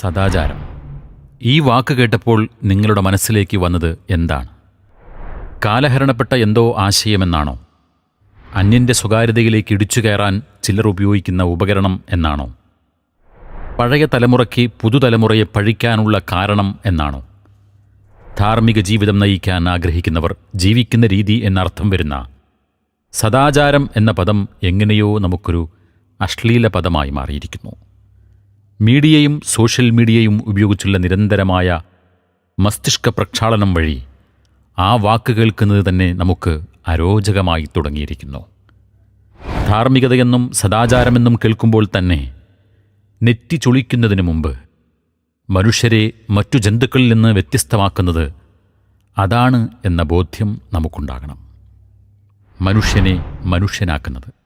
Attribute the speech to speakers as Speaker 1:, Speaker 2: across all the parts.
Speaker 1: സദാചാരം. ഈ വാക്ക് കേട്ടപ്പോൾ നിങ്ങളുടെ മനസ്സിലേക്ക് വന്നത് എന്താണ്? കാലഹരണപ്പെട്ട എന്തോ ആശയമെന്നാണോ? അന്യന്റെ സ്വകാര്യതയിലേക്ക് ഇടിച്ചു കയറാൻ ചിലർ ഉപയോഗിക്കുന്ന ഉപകരണം എന്നാണോ? പഴയ തലമുറയ്ക്ക് പുതുതലമുറയെ പഴിക്കാനുള്ള കാരണം എന്നാണോ? ധാർമ്മിക ജീവിതം നയിക്കാൻ ആഗ്രഹിക്കുന്നവർ ജീവിക്കുന്ന രീതി എന്നർത്ഥം വരുന്ന സദാചാരം എന്ന പദം എങ്ങനെയോ നമുക്കൊരു അശ്ലീല പദമായി മാറിയിരിക്കുന്നു. മീഡിയയും സോഷ്യൽ മീഡിയയും ഉപയോഗിച്ചുള്ള നിരന്തരമായ മസ്തിഷ്ക പ്രക്ഷാളനം വഴി ആ വാക്ക് കേൾക്കുന്നത് തന്നെ നമുക്ക് അരോചകമായി തുടങ്ങിയിരിക്കുന്നു. ധാർമ്മികതയെന്നും സദാചാരമെന്നും കേൾക്കുമ്പോൾ തന്നെ നെറ്റി ചുളിക്കുന്നതിന് മുമ്പ് മനുഷ്യരെ മറ്റു ജന്തുക്കളിൽ നിന്ന് വ്യത്യസ്തമാക്കുന്നത് അതാണ് എന്ന ബോധ്യം നമുക്കുണ്ടാകണം. മനുഷ്യനെ മനുഷ്യനാക്കുന്നത്.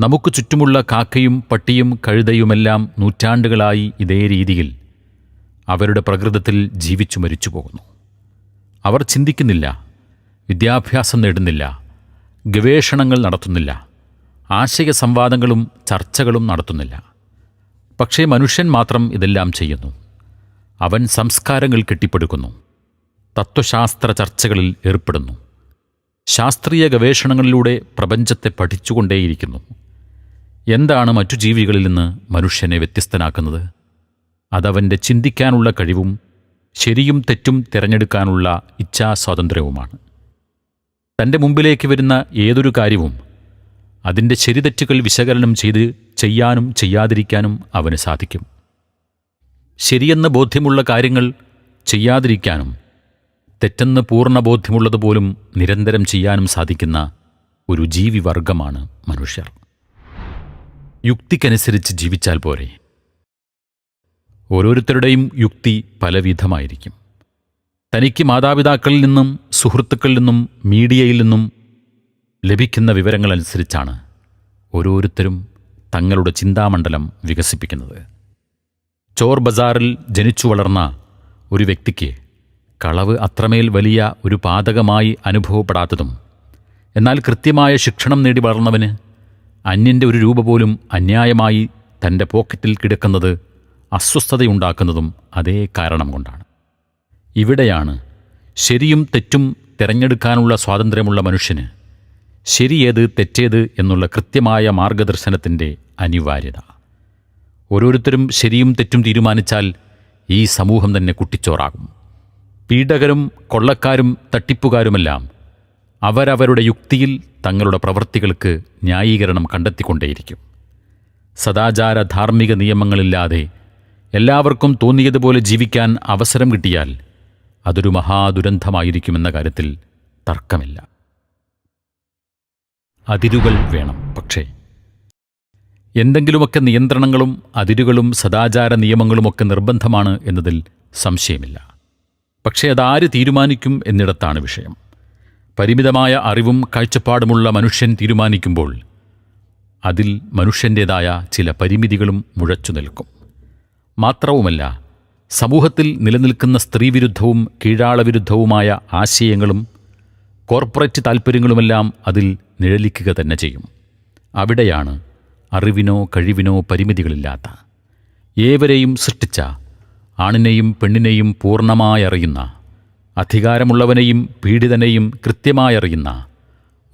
Speaker 1: നമുക്ക് ചുറ്റുമുള്ള കാക്കയും പട്ടിയും കഴുതയുമെല്ലാം നൂറ്റാണ്ടുകളായി ഇതേ രീതിയിൽ അവരുടെ പ്രകൃതത്തിൽ ജീവിച്ചു മരിച്ചു പോകുന്നു അവർ ചിന്തിക്കുന്നില്ല വിദ്യാഭ്യാസം നേടുന്നില്ല ഗവേഷണങ്ങൾ നടത്തുന്നില്ല ആശയ സംവാദങ്ങളും ചർച്ചകളും നടത്തുന്നില്ല. പക്ഷേ മനുഷ്യൻ മാത്രം ഇതെല്ലാം ചെയ്യുന്നു. അവൻ സംസ്കാരങ്ങൾ കെട്ടിപ്പടുക്കുന്നു തത്വശാസ്ത്ര ചർച്ചകളിൽ ഏർപ്പെടുന്നു ശാസ്ത്രീയ ഗവേഷണങ്ങളിലൂടെ പ്രപഞ്ചത്തെ പഠിച്ചുകൊണ്ടേയിരിക്കുന്നു. എന്താണ് മറ്റു ജീവികളിൽ നിന്ന് മനുഷ്യനെ വ്യത്യസ്തനാക്കുന്നത്? അതവന്റെ ചിന്തിക്കാനുള്ള കഴിവും ശരിയും തെറ്റും തിരഞ്ഞെടുക്കാനുള്ള ഇച്ഛാസ്വാതന്ത്ര്യവുമാണ്. തന്റെ മുമ്പിലേക്ക് വരുന്ന ഏതൊരു കാര്യവും അതിന്റെ ശരിതെറ്റുകൾ വിശകലനം ചെയ്ത് ചെയ്യാനും ചെയ്യാതിരിക്കാനും അവന് സാധിക്കും. ശരിയെന്ന് ബോധ്യമുള്ള കാര്യങ്ങൾ ചെയ്യാതിരിക്കാനും തെറ്റെന്ന് പൂർണ ബോധ്യമുള്ളതുപോലും നിരന്തരം ചെയ്യാനും സാധിക്കുന്ന ഒരു ജീവിവർഗമാണ് മനുഷ്യർ. യുക്തിക്കനുസരിച്ച് ജീവിച്ചാൽ പോരെ. ഓരോരുത്തരുടെയും യുക്തി പലവിധമായിരിക്കും. തനിക്ക് മാതാപിതാക്കളിൽ നിന്നും സുഹൃത്തുക്കളിൽ നിന്നും മീഡിയയിൽ നിന്നും ലഭിക്കുന്ന വിവരങ്ങളനുസരിച്ചാണ് ഓരോരുത്തരും തങ്ങളുടെ ചിന്താമണ്ഡലം വികസിപ്പിക്കുന്നത്. ചോർ ബസാറിൽ ജനിച്ചു വളർന്ന ഒരു വ്യക്തിക്ക് കളവ് അത്രമേൽ വലിയ ഒരു പാതകമായി അനുഭവപ്പെടാത്തതും എന്നാൽ കൃത്യമായ ശിക്ഷണം നേടി വളർന്നവന് അന്യന്റെ ഒരു രൂപ പോലും അന്യായമായി തന്റെ പോക്കറ്റിൽ കിടക്കുന്നത് അസ്വസ്ഥതയുണ്ടാക്കുന്നതും അതേ കാരണം കൊണ്ടാണ്. ഇവിടെയാണ് ശരിയും തെറ്റും തിരഞ്ഞെടുക്കാനുള്ള സ്വാതന്ത്ര്യമുള്ള മനുഷ്യന് ശരിയേത് തെറ്റേത് എന്നുള്ള കൃത്യമായ മാർഗദർശനത്തിന്റെ അനിവാര്യത. ഓരോരുത്തരും ശരിയും തെറ്റും തീരുമാനിച്ചാൽ ഈ സമൂഹം തന്നെ കുട്ടിച്ചോറാകും. പീഡകരും കൊള്ളക്കാരും തട്ടിപ്പുകാരുമെല്ലാം അവരവരുടെ യുക്തിയിൽ തങ്ങളുടെ പ്രവൃത്തികൾക്ക് ന്യായീകരണം കണ്ടെത്തിക്കൊണ്ടേയിരിക്കും. സദാചാര ധാർമ്മിക നിയമങ്ങളില്ലാതെ എല്ലാവർക്കും തോന്നിയതുപോലെ ജീവിക്കാൻ അവസരം കിട്ടിയാൽ അതൊരു മഹാദുരന്തമായിരിക്കുമെന്ന കാര്യത്തിൽ തർക്കമില്ല. അതിരുകൾ വേണം. പക്ഷേ എന്തെങ്കിലുമൊക്കെ നിയന്ത്രണങ്ങളും അതിരുകളും സദാചാര നിയമങ്ങളുമൊക്കെ നിർബന്ധമാണ് എന്നതിൽ സംശയമില്ല. പക്ഷേ അതാര് തീരുമാനിക്കും എന്നിടത്താണ് വിഷയം. പരിമിതമായ അറിവും കാഴ്ചപ്പാടുമുള്ള മനുഷ്യൻ തീരുമാനിക്കുമ്പോൾ അതിൽ മനുഷ്യന്റേതായ ചില പരിമിതികളും മുഴച്ചു നിൽക്കും. മാത്രവുമല്ല സമൂഹത്തിൽ നിലനിൽക്കുന്ന സ്ത്രീവിരുദ്ധവും കീഴാളവിരുദ്ധവുമായ ആശയങ്ങളും കോർപ്പറേറ്റ് താൽപ്പര്യങ്ങളുമെല്ലാം അതിൽ നിഴലിക്കുക തന്നെ ചെയ്യും. അവിടെയാണ് അറിവിനോ കഴിവിനോ പരിമിതികളില്ലാത്ത ഏവരെയും സൃഷ്ടിച്ച ആണിനെയും പെണ്ണിനെയും പൂർണമായി അറിയുന്ന അധികാരമുള്ളവനെയും പീഡിതനെയും കൃത്യമായറിയുന്ന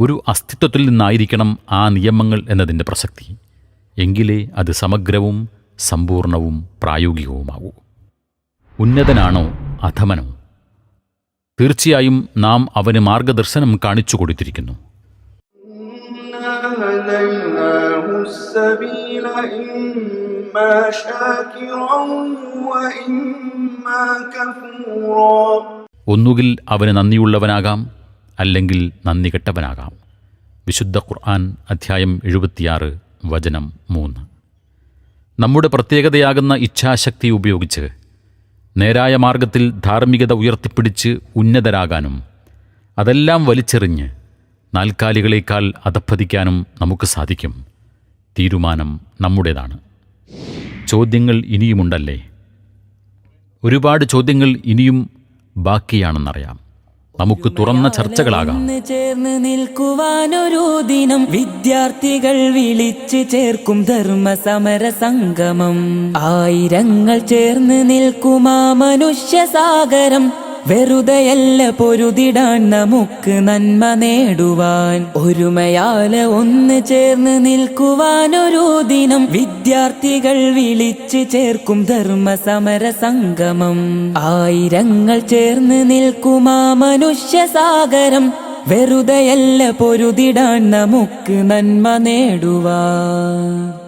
Speaker 1: ഒരു അസ്തിത്വത്തിൽ നിന്നായിരിക്കണം ആ നിയമങ്ങൾ എന്നതിന്റെ പ്രസക്തി. എങ്കിലേ അത് സമഗ്രവും സമ്പൂർണവും പ്രായോഗികവുമാകൂ. ഉന്നതനാണോ അധമനോ? തീർച്ചയായും നാം അവന് മാർഗദർശനം കാണിച്ചു കൊടുത്തിരിക്കുന്നു.
Speaker 2: ഇമ്മ
Speaker 1: ഒന്നുകിൽ അവന് നന്ദിയുള്ളവനാകാം അല്ലെങ്കിൽ നന്ദി കെട്ടവനാകാം. വിശുദ്ധ ഖുർആൻ അധ്യായം എഴുപത്തിയാറ് വചനം മൂന്ന്. നമ്മുടെ പ്രത്യേകതയാകുന്ന ഇച്ഛാശക്തി ഉപയോഗിച്ച് നേരായ മാർഗത്തിൽ ധാർമ്മികത ഉയർത്തിപ്പിടിച്ച് ഉന്നതരാകാനും അതെല്ലാം വലിച്ചെറിഞ്ഞ് നാൽക്കാലികളേക്കാൾ അധപ്പതിക്കാനും നമുക്ക് സാധിക്കും. തീരുമാനം നമ്മുടേതാണ്. ചോദ്യങ്ങൾ ഇനിയുമുണ്ടല്ലേ? ഒരുപാട് ചോദ്യങ്ങൾ ഇനിയും ബാക്കിയാണെന്നറിയാം. നമുക്ക് തുറന്ന ചർച്ചകളാകാം.
Speaker 3: ചേർന്ന് നിൽക്കുവാനൊരു ദിനം വിദ്യാർത്ഥികൾ വിളിച്ച് ചേർക്കും ധർമ്മ സമര സംഗമം. ആയിരങ്ങൾ ചേർന്ന് നിൽക്കുമാ മനുഷ്യ സാഗരം വെറുതെയല്ല പൊരുതിടാൻ നമുക്ക് നന്മ നേടുവാൻ. ഒരുമയാൽ ഒന്ന് ചേർന്ന് നിൽക്കുവാൻ ഒരു ദിനം വിദ്യാർത്ഥികൾ വിളിച്ച് ചേർക്കും ധർമ്മ സമര സംഗമം. ആയിരങ്ങൾ ചേർന്ന് നിൽക്കുമാ മനുഷ്യ സാഗരം. വെറുതെയല്ല പൊരുതിടാൻ നമുക്ക് നന്മ നേടുവാൻ.